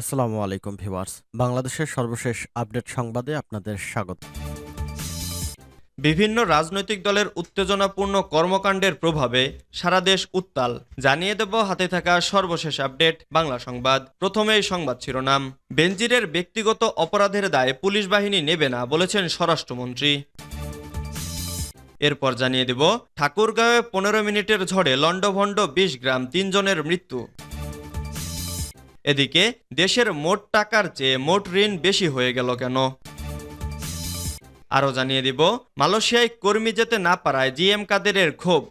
আসসালামু আলাইকুম ভিউয়ার্স। বাংলাদেশের সর্বশেষ আপডেট সংবাদে আপনাদের স্বাগত। বিভিন্ন রাজনৈতিক দলের উত্তেজনাপূর্ণ কর্মকাণ্ডের প্রভাবে সারা দেশ উত্তাল। জানিয়ে দেব হাতে থাকা সর্বশেষ আপডেট বাংলা সংবাদ। প্রথমেই সংবাদ শিরোনাম। বেনজিরের ব্যক্তিগত অপরাধের দায়ে পুলিশ বাহিনী নেবে না বলেছেন স্বরাষ্ট্রমন্ত্রী। এরপর জানিয়ে দেব, ঠাকুরগাঁওয়ে পনেরো মিনিটের ঝড়ে লণ্ডভণ্ড বিশ গ্রাম, তিনজনের মৃত্যু। এদিকে দেশের মোট টাকার চেয়ে মোট ঋণ বেশি হয়ে গেল কেন? আরও জানিয়ে দিব, মালয়েশিয়ায় কর্মী যেতে না পারায় জিএম কাদেরের ক্ষোভ।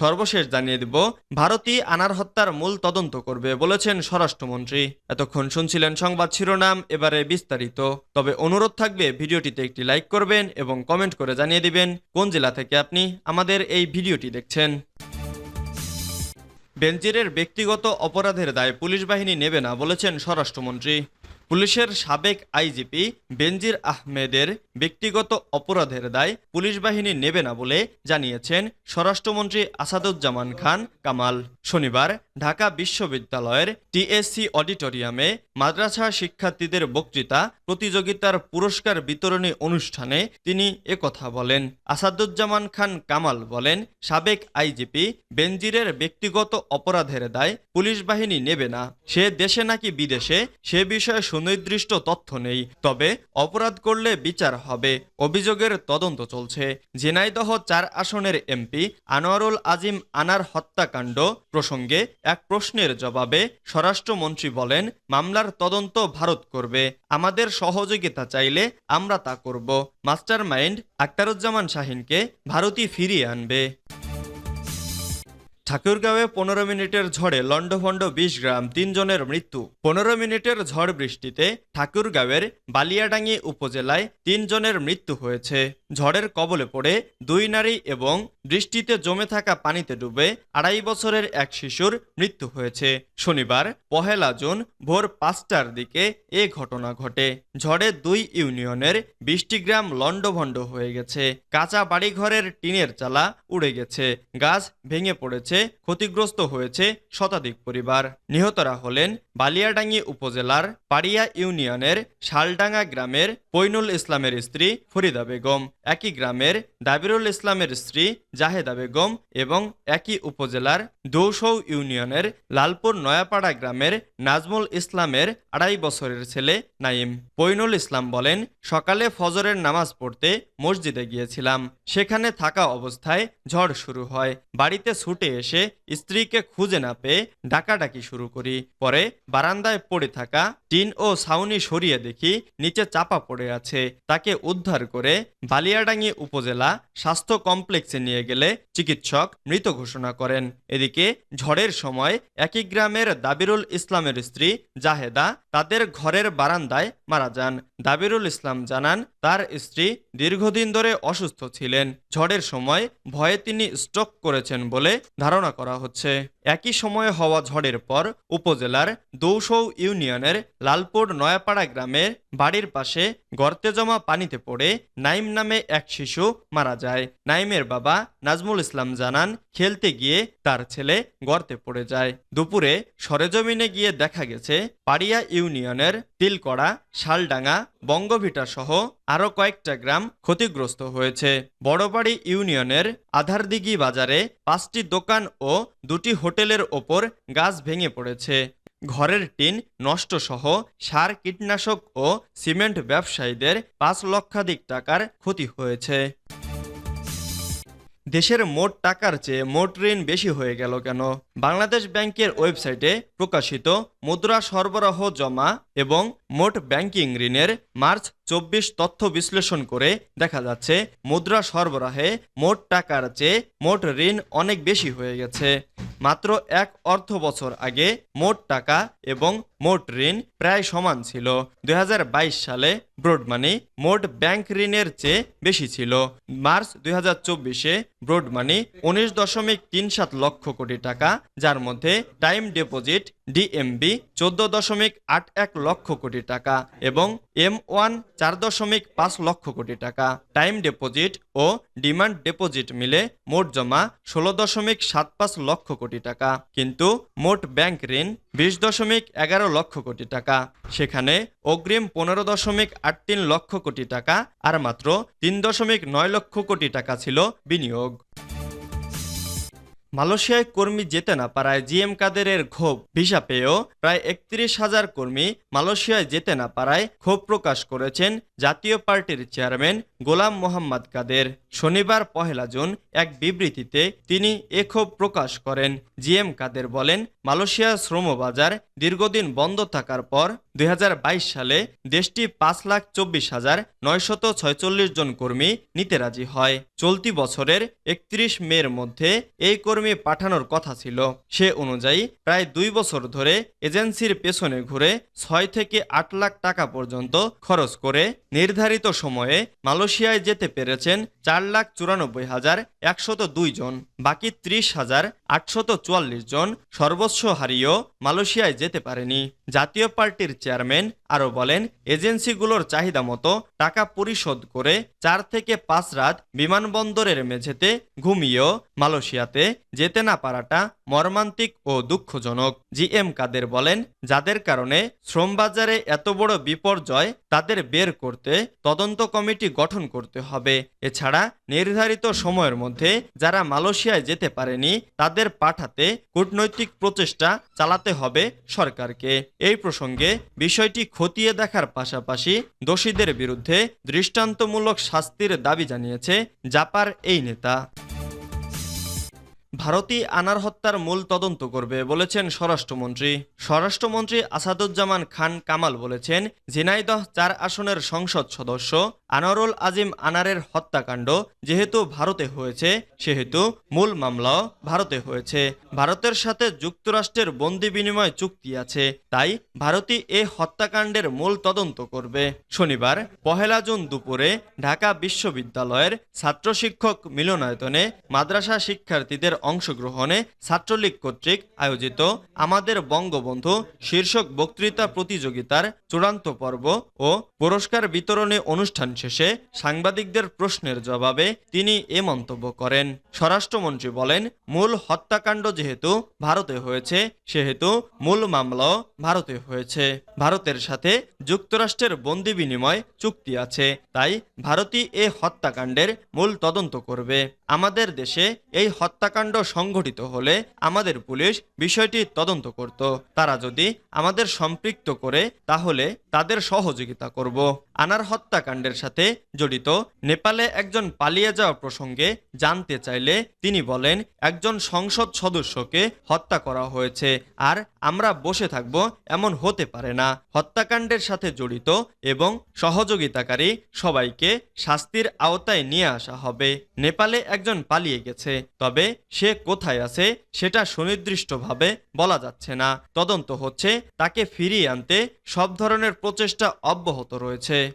সর্বশেষ জানিয়ে দিব ভারতী আনার হত্যার মূল তদন্ত করবে বলেছেন স্বরাষ্ট্রমন্ত্রী। এতক্ষণ শুনছিলেন সংবাদ শিরোনাম, এবারে বিস্তারিত। তবে অনুরোধ থাকবে, ভিডিওটিতে একটি লাইক করবেন এবং কমেন্ট করে জানিয়ে দিবেন কোন জেলা থেকে আপনি আমাদের এই ভিডিওটি দেখছেন। বেনজিরের ব্যক্তিগত অপরাধের দায় পুলিশ বাহিনী নেবে না বলেছেন স্বরাষ্ট্রমন্ত্রী। পুলিশের সাবেক আইজিপি বেনজির আহমেদের ব্যক্তিগত অপরাধের দায় পুলিশ বাহিনী নেবে না বলে জানিয়েছেন স্বরাষ্ট্রমন্ত্রী আসাদুজ্জামান খান কামাল। শনিবার ঢাকা বিশ্ববিদ্যালয়ের টিএসসি অডিটোরিয়ামে মাদ্রাসা শিক্ষার্থীদের বক্তৃতা, প্রতিযোগিতার পুরস্কার বিতরণী অনুষ্ঠানে তিনি একথা বলেন। আসাদুজ্জামান খান কামাল বলেন, সাবেক আইজিপি বেনজিরের ব্যক্তিগত অপরাধের দায় পুলিশ বাহিনী নেবে না। সে দেশে নাকি বিদেশে, সে বিষয়ে সুনির্দিষ্ট তথ্য নেই, তবে অপরাধ করলে বিচার হবে, অভিযোগের তদন্ত চলছে। ঝিনাইদহ চার আসনের এমপি আনোয়ারুল আজিম আনার হত্যাকাণ্ড প্রসঙ্গে এক প্রশ্নের জবাবে স্বরাষ্ট্রমন্ত্রী বলেন, মামলার তদন্ত ভারত করবে, আমাদের সহযোগিতা চাইলে আমরা তা করব। মাস্টার মাইন্ড আক্তারুজ্জামান শাহিনকে ভারতই ফিরিয়ে আনবে। ঠাকুরগাঁওয়ে পনেরো মিনিটের ঝড়ে লণ্ডভণ্ড বিশ গ্রাম, তিনজনের মৃত্যু। পনেরো মিনিটের ঝড় বৃষ্টিতে ঠাকুরগাঁওয়ের বালিয়াডাঙ্গি উপজেলায় তিনজনের মৃত্যু হয়েছে। ঝড়ের কবলে পড়ে দুই নারী এবং বৃষ্টিতে জমে থাকা পানিতে ডুবে আড়াই বছরের এক শিশুর মৃত্যু হয়েছে। শনিবার, পহেলা জুন, ভোর পাঁচটার দিকে এ ঘটনা ঘটে। ঝড়ে দুই ইউনিয়নের বিশটি গ্রাম লণ্ডভণ্ড হয়ে গেছে। কাঁচা বাড়িঘরের টিনের চালা উড়ে গেছে। গাছ ভেঙে পড়েছে। ক্ষতিগ্রস্ত হয়েছে শতাধিক পরিবার। নিহতরা হলেন বালিয়াডাঙ্গি উপজেলার পাড়িয়া ইউনিয়নের শালডাঙ্গা গ্রামের পৈনুল ইসলামের স্ত্রী ফরিদা বেগম। একই গ্রামের দাবিরুল ইসলামের স্ত্রী জাহেদা বেগম এবং একই উপজেলার দৌসৌ ইউনিয়নের লালপুর নয়াপাড়া গ্রামের নাজমুল ইসলামের আড়াই বছরের ছেলে নাইম পৈনুল ইসলাম বলেন, সকালে ফজরের নামাজ পড়তে মসজিদে গিয়েছিলাম। সেখানে থাকা অবস্থায় ঝড় শুরু হয়। বাড়িতে ছুটে এসে স্ত্রীকে খুঁজে না পেয়ে ডাকাডাকি শুরু করি। পরে বারান্দায় পড়ে থাকা টিন ও ছাউনি সরিয়ে দেখি নিচে চাপা পড়ে আছে। তাকে উদ্ধার করে বালিয়াডাঙ্গি উপজেলা স্বাস্থ্য কমপ্লেক্সে নিয়ে গেলে চিকিৎসক মৃত ঘোষণা করেন। এদিকে ঝড়ের সময় একই গ্রামের দাবিরুল ইসলামের স্ত্রী জাহেদা তাদের ঘরের বারান্দায় মারা যান। দাবিরুল ইসলাম জানান, তার স্ত্রী দীর্ঘদিন ধরে অসুস্থ ছিলেন। ঝড়ের সময় ভয়ে তিনি স্ট্রোক করেছেন বলে ধারণা করা হচ্ছে। একই সময়ে হওয়া ঝড়ের পর উপজেলার দৌসৌ ইউনিয়নের লালপুর নয়াপাড়া গ্রামের বাড়ির পাশে গর্তে জমা পানিতে পড়ে নাইম নামে এক শিশু মারা যায়। নাইমের বাবা নাজমুল ইসলাম জানান, খেলতে গিয়ে তার ছেলে গর্তে পড়ে যায়। দুপুরে সরেজমিনে গিয়ে দেখা গেছে, পাড়িয়া ইউনিয়নের তিলকড়া, শালডাঙ্গা বঙ্গভিটা সহ আরও কয়েকটা গ্রাম ক্ষতিগ্রস্ত হয়েছে। বড়বাড়ি ইউনিয়নের আধারদিঘি বাজারে পাঁচটি দোকান ও দুটি হোটেলের ওপর গাছ ভেঙে পড়েছে। ঘরের টিন নষ্ট সহ সার, কীটনাশক ও সিমেন্ট ব্যবসায়ীদের পাঁচ লক্ষাধিক টাকার ক্ষতি হয়েছে। দেশের মোট টাকার চেয়ে মোট ঋণ বেশি হয়ে গেল কেন? বাংলাদেশ ব্যাংকের ওয়েবসাইটে প্রকাশিত মুদ্রা সরবরাহ জমা এবং মোট ব্যাংকিং ঋণের মার্চ চব্বিশ তথ্য বিশ্লেষণ করে দেখা যাচ্ছে, মুদ্রা সরবরাহে মোট টাকার চেয়ে মোট ঋণ অনেক বেশি হয়ে গেছে। মাত্র এক অর্থ বছর আগে মোট টাকা এবং মোট ঋণ প্রায় সমান ছিল। দুই হাজার বাইশ সালে ব্রড মানি মোট ব্যাংক ঋণের চেয়ে বেশি ছিল। মার্চ দুই হাজার চব্বিশে ব্রড মানি উনিশ দশমিক তিন সাত লক্ষ কোটি টাকা, যার মধ্যে টাইম ডিপোজিট ডিএমবি চোদ্দ দশমিক আট এক লক্ষ কোটি টাকা এবং এম ওয়ান চার দশমিক পাঁচ লক্ষ কোটি টাকা। টাইম ডিপোজিট ও ডিমান্ড ডিপোজিট মিলে মোট জমা ষোলো দশমিক সাত পাঁচ লক্ষ কোটি টাকা। কিন্তু মোট ব্যাংক ঋণ বিশ দশমিক এগারো লক্ষ কোটি টাকা। সেখানে অগ্রিম পনেরো দশমিক আট তিন লক্ষ কোটি টাকা আর মাত্র তিন দশমিক নয় লক্ষ কোটি টাকা ছিল বিনিয়োগ। মালয়েশিয়ায় কর্মী যেতে না পারায় জিএম কাদেরের ক্ষোভ ভিসা পেয়েও প্রায় একত্রিশ হাজার কর্মী মালয়েশিয়ায় যেতে না পারায় ক্ষোভ প্রকাশ করেছেন জাতীয় পার্টির চেয়ারম্যান গোলাম মোহাম্মদ কাদের। শনিবার পহেলা জুন এক বিবৃতিতে তিনি এ ক্ষোভ প্রকাশ করেন। জিএম কাদের বলেন, মালয়েশিয়া শ্রমবাজার দীর্ঘদিন বন্ধ থাকার পর দুই হাজার বাইশ সালে দেশটি পাঁচ লাখ চব্বিশ হাজার নয়শত ছয়চল্লিশ জন কর্মী নিতে রাজি হয়। চলতি বছরের একত্রিশ মের মধ্যে এই কর্মী পাঠানোর কথা ছিল। সে অনুযায়ী প্রায় দুই বছর ধরে এজেন্সির পেছনে ঘুরে ছয় থেকে আট লাখ টাকা পর্যন্ত খরচ করে নির্ধারিত সময়ে মালয়েশিয়ায় যেতে পেরেছেন চার লাখ চুরানব্বই হাজার একশত দুই জন। বাকি ত্রিশ হাজার আটশত চুয়াল্লিশ জন সর্বোচ্চ হারিয়েও মালয়েশিয়ায় যেতে পারেনি। জাতীয় পার্টির চেয়ারম্যান আরও বলেন, এজেন্সিগুলোর চাহিদা মতো টাকা পরিশোধ করে চার থেকে পাঁচ রাত বিমানবন্দরের মেঝেতে ঘুমিয়েও মালয়েশিয়াতে যেতে না পারাটা মর্মান্তিক ও দুঃখজনক। জিএম কাদের বলেন, যাদের কারণে শ্রমবাজারে এত বড় বিপর্যয় তাদের বের করতে তদন্ত কমিটি গঠন করতে হবে। এছাড়া নির্ধারিত সময়ের মধ্যে যারা মালয়েশিয়ায় যেতে পারেনি, তাদের পাঠাতে কূটনৈতিক প্রচেষ্টা চালাতে হবে সরকারকে। এই প্রসঙ্গে বিষয়টি খতিয়ে দেখার পাশাপাশি দোষীদের বিরুদ্ধে দৃষ্টান্তমূলক শাস্তির দাবি জানিয়েছে জাপার এই নেতা। ভারতই আনার হত্যার মূল তদন্ত করবে বলেছেন স্বরাষ্ট্রমন্ত্রী। স্বরাষ্ট্রমন্ত্রী আসাদুজ্জামান খান কামাল বলেছেন, ঝিনাইদহ চার আসনের সংসদ সদস্য আনারুল আজিম আনারের হত্যাকাণ্ড যেহেতু ভারতে হয়েছে, সেহেতু মূল মামলাও ভারতে হয়েছে। ভারতের সাথে যুক্তরাষ্ট্রের বন্দি বিনিময় চুক্তি আছে, তাই ভারতী এ হত্যাকাণ্ডের মূল তদন্ত করবে। শনিবার, পহেলা জুন দুপুরে ঢাকা বিশ্ববিদ্যালয়ের ছাত্র শিক্ষক মিলনায়তনে মাদ্রাসা শিক্ষার্থীদের অংশগ্রহণে ছাত্রলীগ কর্তৃক আয়োজিত আমাদের বঙ্গবন্ধু শীর্ষক বক্তৃতা প্রতিযোগিতার চূড়ান্ত পর্ব ও পুরস্কার বিতরণী অনুষ্ঠান শেষে সাংবাদিকদের প্রশ্নের জবাবে তিনি এ মন্তব্য করেন। স্বরাষ্ট্রমন্ত্রী বলেন, মূল হত্যাকাণ্ড যেহেতু ভারতে হয়েছে, সেহেতু মূল মামলাও ভারতে হয়েছে। ভারতের সাথে যুক্তরাষ্ট্রের বন্দি বিনিময় চুক্তি আছে, তাই ভারতই এ হত্যাকাণ্ডের মূল তদন্ত করবে। আমাদের দেশে এই হত্যাকাণ্ড সংঘটিত হলে আমাদের পুলিশ বিষয়টি তদন্ত করত। তারা যদি আমাদের সম্পৃক্ত করে, তাহলে তাদের সহযোগিতা করব। আনার হত্যাকাণ্ডের সাথে জড়িত নেপালে একজন পালিয়ে যাওয়া প্রসঙ্গে জানতে চাইলে তিনি বলেন, একজন সংসদ সদস্যকে হত্যা করা হয়েছে আর আমরা বসে থাকব এমন হতে পারে না। হত্যাকাণ্ডের সাথে জড়িত এবং সহযোগিতাকারী সবাইকে শাস্তির আওতায় নিয়ে আসা হবে। নেপালে একজন পালিয়ে গেছে, তবে সে কোথায় আছে সেটা সুনির্দিষ্টভাবে বলা যাচ্ছে না। তদন্ত হচ্ছে, তাকে ফিরিয়ে আনতে সব ধরনের প্রচেষ্টা অব্যাহত রয়েছে।